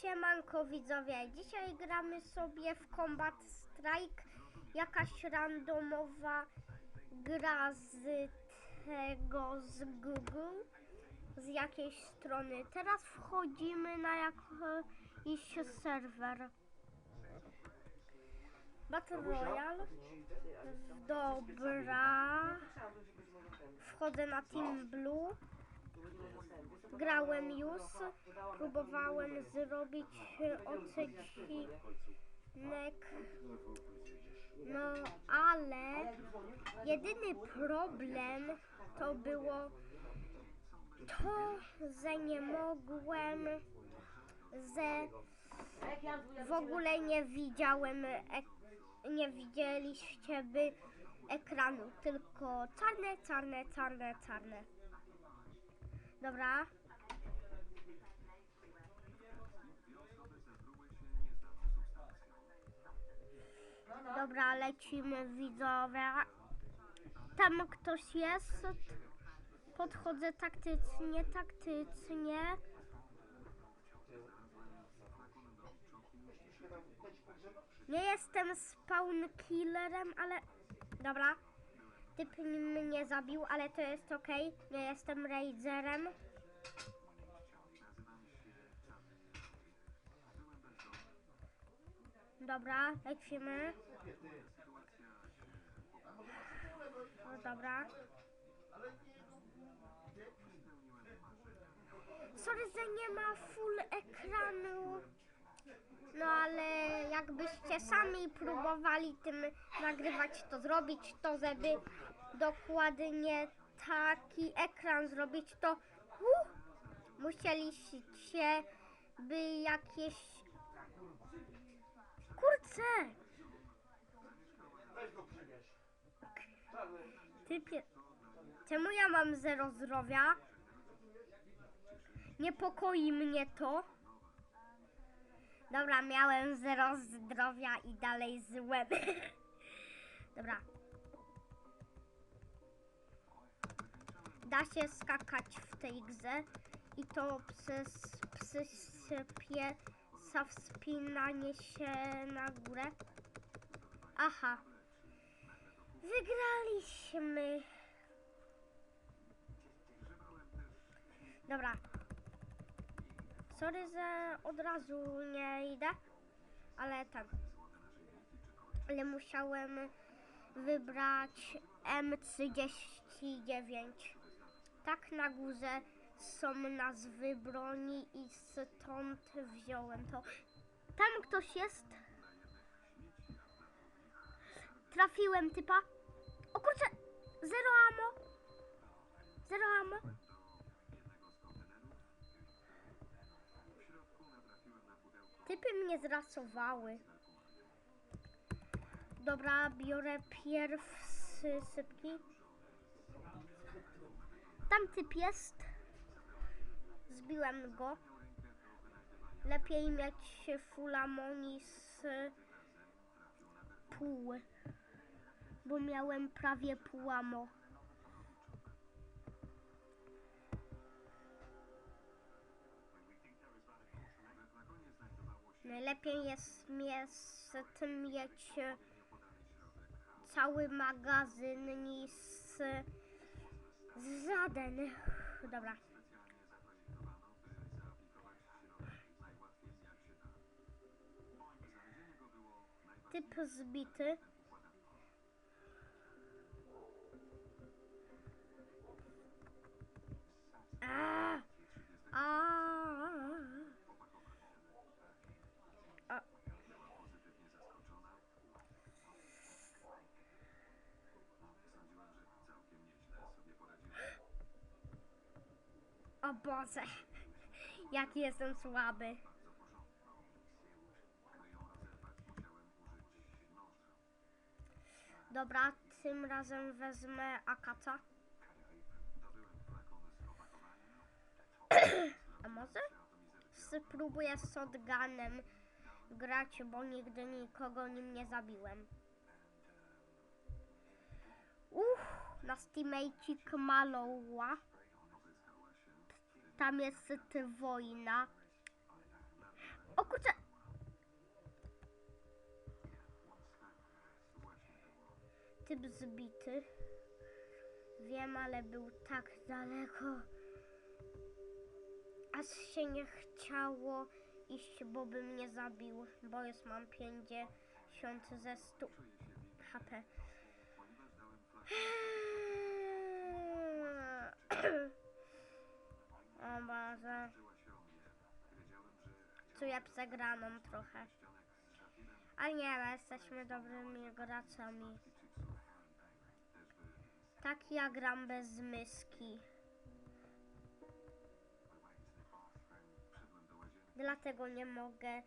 Siemanko widzowie, dzisiaj gramy sobie w Combat Strike, jakaś randomowa gra z tego, z Google, z jakiejś strony. Teraz wchodzimy na jakiś serwer. Battle Royale. Dobra. Wchodzę na Team Blue. Grałem już, próbowałem zrobić odcinek, no ale jedyny problem to było to, że nie mogłem, że w ogóle nie widziałem, nie widzieliście by ekranu, tylko czarne, czarne, czarne, czarne. Dobra. Dobra, lecimy widzowie. Tam ktoś jest. Podchodzę taktycznie, taktycznie. Nie jestem spawn killerem, ale... Dobra. Typ mnie zabił, ale to jest ok. Nie jestem raiderem. Dobra, lecimy. O, dobra. Sorry, że nie ma full ekranu. No ale jakbyście sami próbowali tym nagrywać, to zrobić to, żeby dokładnie taki ekran zrobić, to uh, musieliście by jakieś... Kurczę! Typie... Czemu ja mam zero zdrowia? Niepokoi mnie to. Dobra, miałem zero zdrowia i dalej złem. Dobra. Da się skakać w tej grze i to przez przyspiesza wspinanie się na górę. Aha. Wygraliśmy. Dobra. Sorry, że od razu nie idę, ale tak. Ale musiałem wybrać M39. Tak na górze są nazwy broni i stąd wziąłem to. Tam ktoś jest. Trafiłem typa. O kurczę, zero ammo. Zero ammo. Typy mnie zrasowały. Dobra, biorę pierwszy sypki. Tam typ jest. Zbiłem go. Lepiej mieć full amoni z pół. Bo miałem prawie pół amo. Najlepiej jest mieć, mieć cały magazyn niż żaden. Dobra. Typ zbity. O Boże, jaki jestem słaby. Dobra, tym razem wezmę akaca. A może spróbuję z shotgunem grać, bo nigdy nikogo nim nie zabiłem. Uff, nasz teammate'ik Maloła. Tam jest wojna. O kurczę! Typ zbity. Wiem, ale był tak daleko. Aż się nie chciało iść, bo by mnie zabił, bo już mam 50 ze 100 HP. O Boże. Czuję przegraną trochę. Ale nie, ale jesteśmy dobrymi graczami. Tak ja gram bez myski. Dlatego nie mogę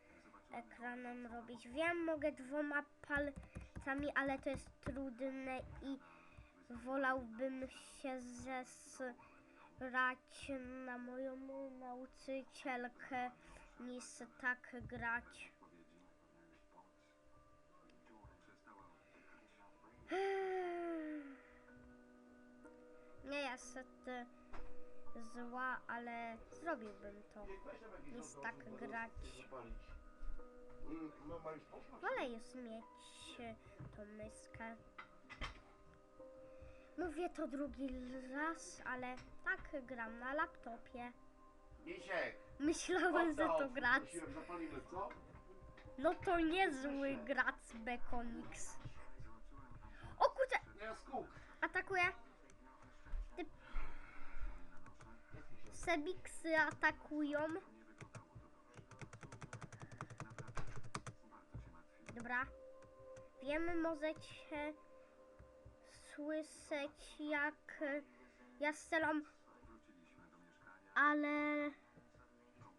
ekranem robić. Wiem, mogę dwoma palcami, ale to jest trudne i wolałbym się zesrać na moją nauczycielkę niż tak grać. Nie jest zła, ale zrobiłbym to. Niż tak grać. Mm, No? Wolę już mieć tą myskę. Mówię to drugi raz, ale tak gram na laptopie. Misiek! Myślałem, że to grać. Prosiłem, zapalimy, co? No to niezły gracz Bekonix. O kurczę, atakuje. Ty... Sebiksy atakują. Dobra. Wiemy, możecie słyszeć jak ja strzelam, ale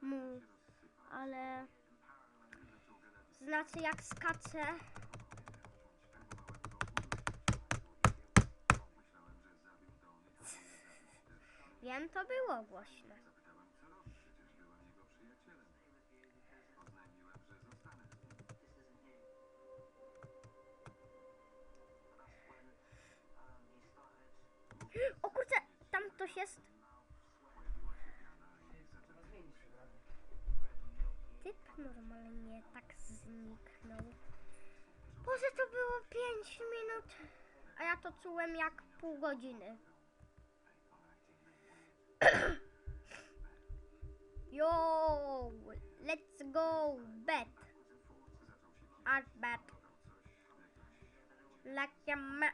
mu, ale znaczy jak skaczę. Wiem, to było głośne. Normalnie tak zniknął. Boże, to było 5 minut, a ja to czułem jak pół godziny. Yo, let's go bet. Art bet. Like a ma-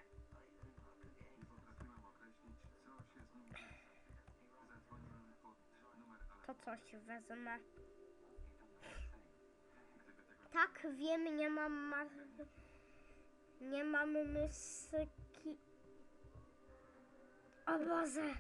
To coś wezmę. Tak, wiem, nie mam ma- nie mam myski. O Boże.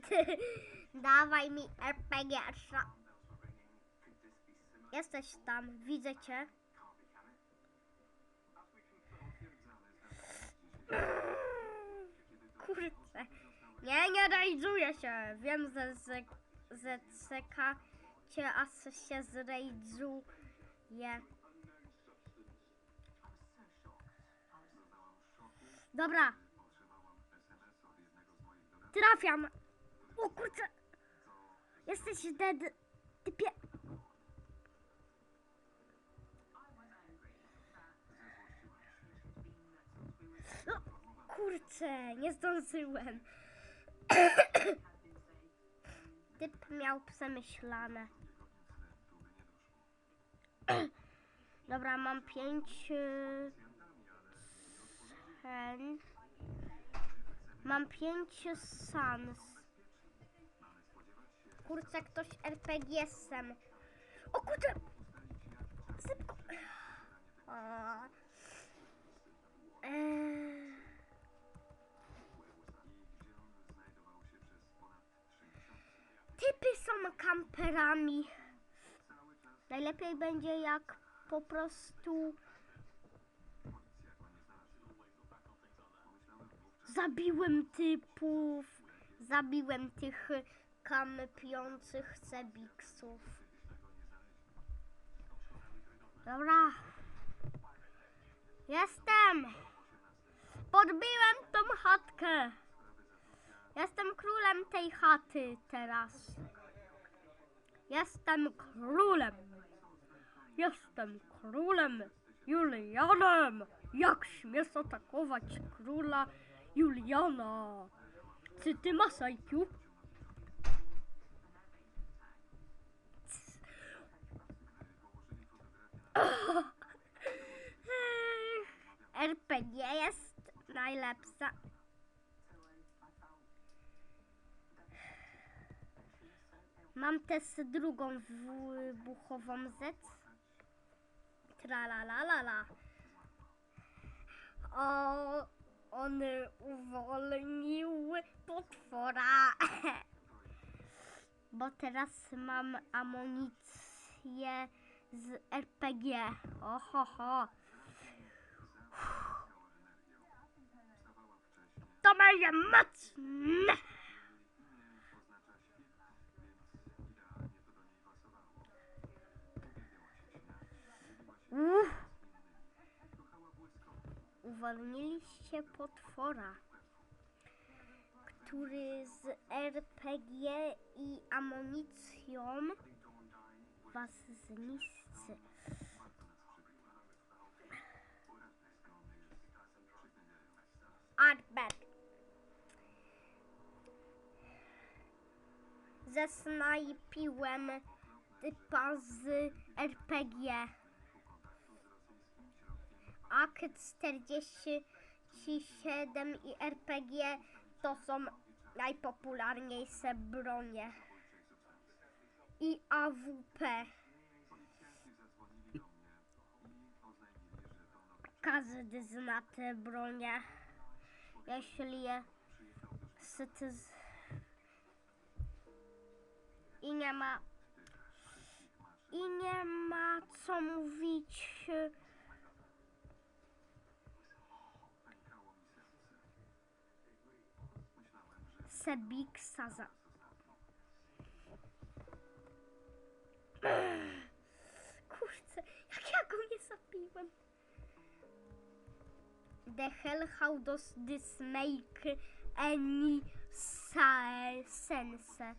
Dawaj mi RPG. Jesteś tam, widzę cię. Kurczę. Nie, nie rajduję się. Wiem, że z, że czeka cię, aż się zrejdżuje. Dobra. Trafiam. O kurczę. Jesteś dead. Typie. No, kurczę, nie zdążyłem. Typ miał przemyślane. Dobra, mam pięć y, cen. Mam pięć sans. Kurczę, ktoś RPG-sem. O kurczę! Szybko! Eee. Typy są kamperami. Najlepiej będzie jak po prostu zabiłem typów, zabiłem tych kampiących cebiksów. Dobra. Jestem! Podbiłem tą chatkę! Jestem królem tej chaty teraz. Jestem królem! Jestem królem Julianem! Jak śmiesz atakować króla Juliana? Czy ty masz IQ? RPG jest najlepsza. Mam też drugą wybuchową Z. Tralalalala. O, on uwolnił potwora. Bo teraz mam amunicję z RPG. Oho, To będzie mocne. Uwolniliście potwora, który z RPG i amunicją was zniszczy. Arbet. Zesnajpiłem typa z RPG. AK-47 i RPG to są najpopularniejsze bronie. I AWP. Każdy zna te bronie. Jeśli je syty z... I nie ma... I nie ma co mówić... Sebiksa za... Kurczę, jak ja go nie. The hell how does this make any sense?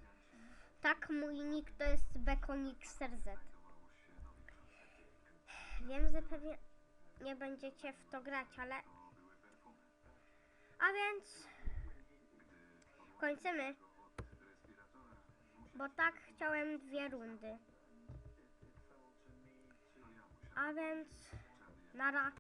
Tak, mój nick to jest Bekonixrz. Wiem, że pewnie nie będziecie w to grać, ale... A więc... Kończymy. Bo tak chciałem dwie rundy. A więc... Nara.